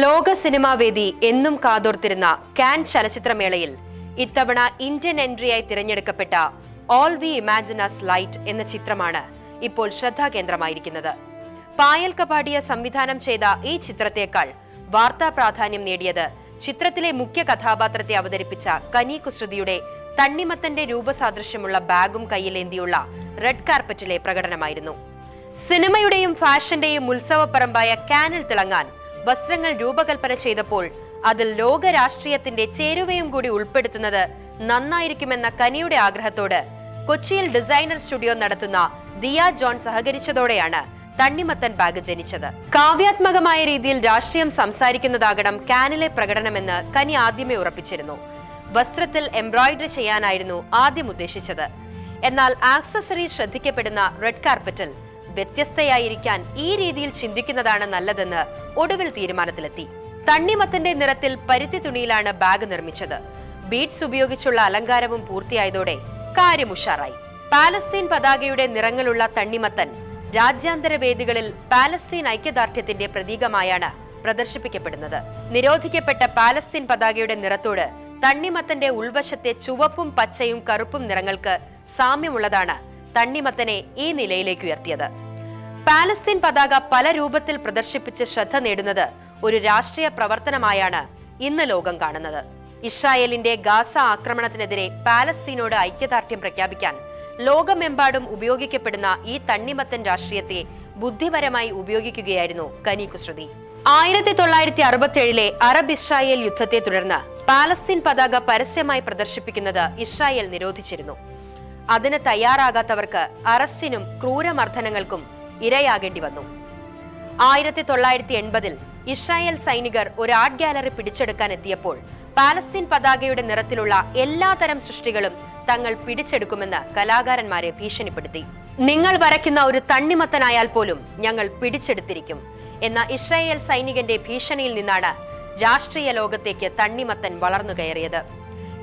ലോക സിനിമാവേദി എന്നും കാതോർത്തിരുന്ന കാൻ ചലച്ചിത്രമേളയിൽ ഇത്തവണ ഇന്ത്യൻ എൻട്രിയായി തിരഞ്ഞെടുക്കപ്പെട്ട ഓൾ വി ഇമാജിനസ് ലൈറ്റ് എന്ന ചിത്രമാണ് ഇപ്പോൾ ശ്രദ്ധാകേന്ദ്രമായിരിക്കുന്നത്. പായൽ കപാടിയ സംവിധാനം ചെയ്ത ഈ ചിത്രത്തേക്കാൾ വാർത്താ പ്രാധാന്യം നേടിയത് ചിത്രത്തിലെ മുഖ്യ കഥാപാത്രത്തെ അവതരിപ്പിച്ച കനി കുസൃതിയുടെ തണ്ണിമത്തന്റെ രൂപസാദൃശ്യമുള്ള ബാഗും കയ്യിലേന്തിയുള്ള റെഡ് കാർപ്പറ്റിലെ പ്രകടനമായിരുന്നു. സിനിമയുടെയും ഫാഷന്റെയും ഉത്സവപ്പറമ്പായ കാനിൽ തിളങ്ങാൻ വസ്ത്രങ്ങൾ രൂപകൽപ്പന ചെയ്തപ്പോൾ അതിൽ ലോക രാഷ്ട്രീയത്തിന്റെ ചേരുവയും കൂടി ഉൾപ്പെടുത്തുന്നത് നന്നായിരിക്കുമെന്ന കനിയുടെ ആഗ്രഹത്തോട് കൊച്ചിയിൽ ഡിസൈനർ സ്റ്റുഡിയോ നടത്തുന്ന ദിയ ജോൺ സഹകരിച്ചതോടെയാണ് തണ്ണിമത്തൻ ബാഗ് ജനിച്ചത്. കാവ്യാത്മകമായ രീതിയിൽ രാഷ്ട്രീയം സംസാരിക്കുന്നതാകണം കാനിലെ പ്രകടനമെന്ന് കനി ആദ്യമേ ഉറപ്പിച്ചിരുന്നു. വസ്ത്രത്തിൽ എംബ്രോയിഡറി ചെയ്യാനായിരുന്നു ആദ്യം ഉദ്ദേശിച്ചത്. എന്നാൽ ആക്സസറി ശ്രദ്ധിക്കപ്പെടുന്ന റെഡ് കാർപ്പറ്റിൽ വ്യത്യസ്തയായിരിക്കാൻ ഈ രീതിയിൽ ചിന്തിക്കുന്നതാണ് നല്ലതെന്ന് ഒടുവിൽ തീരുമാനത്തിലെത്തി. തണ്ണിമത്തിന്റെ നിറത്തിൽ പരുത്തി തുണിയിലാണ് ബാഗ് നിർമ്മിച്ചത്. ബീഡ്സ് ഉപയോഗിച്ചുള്ള അലങ്കാരവും പൂർത്തിയായതോടെ കാര്യം ഉഷാറായി. പാലസ്തീൻ പതാകയുടെ നിറങ്ങളുള്ള തണ്ണിമത്തൻ രാജ്യാന്തര വേദികളിൽ പാലസ്തീൻ ഐക്യദാർഢ്യത്തിന്റെ പ്രതീകമായാണ് പ്രദർശിപ്പിക്കപ്പെടുന്നത്. നിരോധിക്കപ്പെട്ട പാലസ്തീൻ പതാകയുടെ നിറത്തോട് തണ്ണിമത്തന്റെ ഉൾവശത്തെ ചുവപ്പും പച്ചയും കറുപ്പും നിറങ്ങൾക്ക് സാമ്യമുള്ളതാണ് തണ്ണിമത്തനെ ഈ നിലയിലേക്ക് ഉയർത്തിയത് പാലസ്തീൻ പതാക പല രൂപത്തിൽ പ്രദർശിപ്പിച്ച് ശ്രദ്ധ നേടുന്നത് ഒരു രാഷ്ട്രീയ പ്രവർത്തനമായാണ് ഇന്ന് ലോകം കാണുന്നത്. ഇസ്രായേലിന്റെ ഗാസ ആക്രമണത്തിനെതിരെ പാലസ്തീനോട് ഐക്യദാർഢ്യം പ്രഖ്യാപിക്കാൻ ലോകമെമ്പാടും ഉപയോഗിക്കപ്പെടുന്ന ഈ തണ്ണിമത്തൻ രാഷ്ട്രീയത്തെ ബുദ്ധിപരമായി ഉപയോഗിക്കുകയായിരുന്നു കനി കുസൃതി ആയിരത്തി തൊള്ളായിരത്തി അറുപത്തിയേഴിലെ അറബ് ഇസ്രായേൽ യുദ്ധത്തെ തുടർന്ന് പാലസ്തീൻ പതാക പരസ്യമായി പ്രദർശിപ്പിക്കുന്നത് ഇസ്രായേൽ നിരോധിച്ചിരുന്നു. അതിന് തയ്യാറാകാത്തവർക്ക് അറസ്റ്റിനും ക്രൂരമർദ്ദനങ്ങൾക്കും ഇരയാകേണ്ടി വന്നു. ആയിരത്തി തൊള്ളായിരത്തി എൺപതിൽ ഇസ്രായേൽ സൈനികർ ഒരു ആർട്ട് ഗാലറി പിടിച്ചെടുക്കാൻ എത്തിയപ്പോൾ പാലസ്തീൻ പതാകയുടെ നിറത്തിലുള്ള എല്ലാതരം സൃഷ്ടികളും തങ്ങൾ പിടിച്ചെടുക്കുമെന്ന് കലാകാരന്മാരെ ഭീഷണിപ്പെടുത്തി. നിങ്ങൾ വരയ്ക്കുന്ന ഒരു തണ്ണിമത്തനായാൽ പോലും ഞങ്ങൾ പിടിച്ചെടുത്തിരിക്കും എന്ന ഇസ്രായേൽ സൈനികന്റെ ഭീഷണിയിൽ നിന്നാണ് രാഷ്ട്രീയ ലോകത്തേക്ക് തണ്ണിമത്തൻ വളർന്നു കയറിയത്.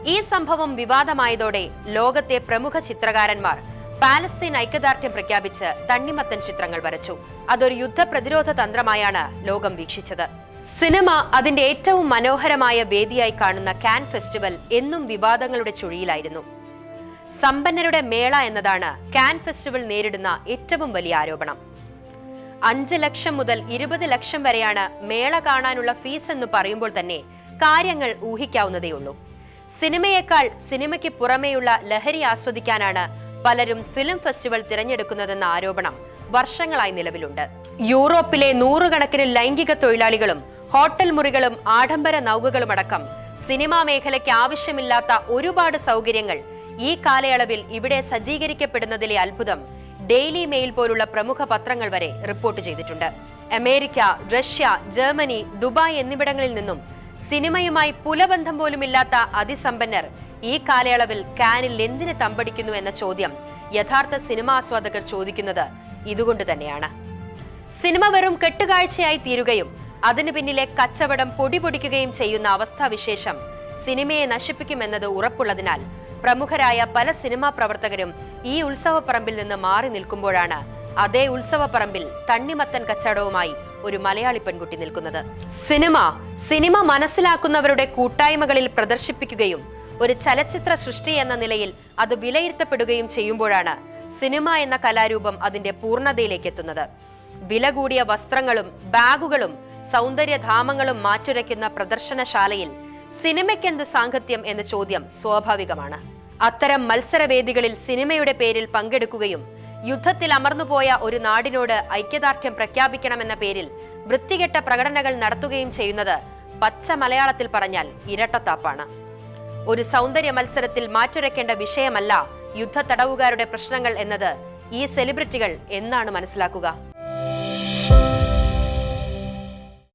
ഈ സംഭവം വിവാദമായതോടെ ലോകത്തെ പ്രമുഖ ചിത്രകാരന്മാർ പാലസ്തീൻ ഐക്യദാർഢ്യം പ്രഖ്യാപിച്ച് തണ്ണിമത്തൻ ചിത്രങ്ങൾ വരച്ചു. അതൊരു യുദ്ധ പ്രതിരോധ തന്ത്രമായാണ് ലോകം വീക്ഷിച്ചത്. സിനിമ അതിന്റെ ഏറ്റവും മനോഹരമായ വേദിയായി കാണുന്ന കാൻ ഫെസ്റ്റിവൽ എന്നും വിവാദങ്ങളുടെ ചുഴിയിലായിരുന്നു. സമ്പന്നരുടെ മേള എന്നതാണ് കാൻ ഫെസ്റ്റിവൽ നേരിടുന്ന ഏറ്റവും വലിയ ആരോപണം. അഞ്ച് ലക്ഷം മുതൽ ഇരുപത് ലക്ഷം വരെയാണ് മേള കാണാനുള്ള ഫീസ് എന്ന് പറയുമ്പോൾ തന്നെ കാര്യങ്ങൾ ഊഹിക്കാവുന്നതേയുള്ളൂ. സിനിമയേക്കാൾ സിനിമയ്ക്ക് പുറമേയുള്ള ലഹരി ആസ്വദിക്കാനാണ് പലരും ഫിലിം ഫെസ്റ്റിവൽ തിരഞ്ഞെടുക്കുന്നതെന്ന ആരോപണം വർഷങ്ങളായി നിലവിലുണ്ട്. യൂറോപ്പിലെ നൂറുകണക്കിന് ലൈംഗിക തൊഴിലാളികളും ഹോട്ടൽ മുറികളും ആഡംബര നൗകകളുമടക്കം സിനിമാ മേഖലയ്ക്ക് ആവശ്യമില്ലാത്ത ഒരുപാട് സൗകര്യങ്ങൾ ഈ കാലയളവിൽ ഇവിടെ സജ്ജീകരിക്കപ്പെടുന്നതിലെ അത്ഭുതം ഡെയിലി മെയിൽ പോലുള്ള പ്രമുഖ പത്രങ്ങൾ വരെ റിപ്പോർട്ട് ചെയ്തിട്ടുണ്ട്. അമേരിക്ക റഷ്യ ജർമ്മനി ദുബായ് എന്നിവിടങ്ങളിൽ നിന്നും സിനിമയുമായി പുലബന്ധം പോലുമില്ലാത്ത അതിസമ്പന്നർ ഈ കാലയളവിൽ കാനിൽ എന്തിന് തമ്പടിക്കുന്നു എന്ന ചോദ്യം യഥാർത്ഥ സിനിമാസ്വാദകർ ചോദിക്കുന്നത് ഇതുകൊണ്ട് തന്നെയാണ്. സിനിമ വെറും കെട്ടുകാഴ്ചയായി തീരുകയും അതിനു പിന്നിലെ കച്ചവടം പൊടിപൊടിക്കുകയും ചെയ്യുന്ന അവസ്ഥാവിശേഷം സിനിമയെ നശിപ്പിക്കുമെന്നത് ഉറപ്പുള്ളതിനാൽ പ്രമുഖരായ പല സിനിമാ പ്രവർത്തകരും ഈ ഉത്സവപ്പറമ്പിൽ നിന്ന് മാറി നിൽക്കുമ്പോഴാണ് അതേ ഉത്സവപ്പറമ്പിൽ തണ്ണിമത്തൻ കച്ചവടവുമായി ഒരു മലയാളി പെൺകുട്ടി നിൽക്കുന്നത്. സിനിമ സിനിമ മനസ്സിലാക്കുന്നവരുടെ കൂട്ടായ്മകളിൽ പ്രദർശിപ്പിക്കുകയും ഒരു ചലച്ചിത്ര സൃഷ്ടി എന്ന നിലയിൽ അത് വിലയിരുത്തപ്പെടുകയും ചെയ്യുമ്പോഴാണ് സിനിമ എന്ന കലാരൂപം അതിന്റെ പൂർണതയിലേക്ക് എത്തുന്നത്. വില കൂടിയ വസ്ത്രങ്ങളും ബാഗുകളും സൗന്ദര്യധാമങ്ങളും മാറ്റുരയ്ക്കുന്ന പ്രദർശനശാലയിൽ സിനിമയ്ക്കെന്ത് സാങ്കത്യം എന്ന ചോദ്യം സ്വാഭാവികമാണ്. അത്തരം മത്സരവേദികളിൽ സിനിമയുടെ പേരിൽ പങ്കെടുക്കുകയും യുദ്ധത്തിൽ അമർന്നുപോയ ഒരു നാടിനോട് ഐക്യദാർഢ്യം പ്രഖ്യാപിക്കണമെന്ന പേരിൽ വൃത്തികെട്ട പ്രകടനങ്ങൾ നടത്തുകയും ചെയ്യുന്നത് പച്ച മലയാളത്തിൽ പറഞ്ഞാൽ ഇരട്ടത്താപ്പാണ്. ഒരു സൗന്ദര്യ മത്സരത്തിൽ മാറ്റുരയ്ക്കേണ്ട വിഷയമല്ല യുദ്ധ തടവുകാരുടെ പ്രശ്നങ്ങൾ എന്നത് ഈ സെലിബ്രിറ്റികൾ എന്നാണ് മനസ്സിലാക്കുക.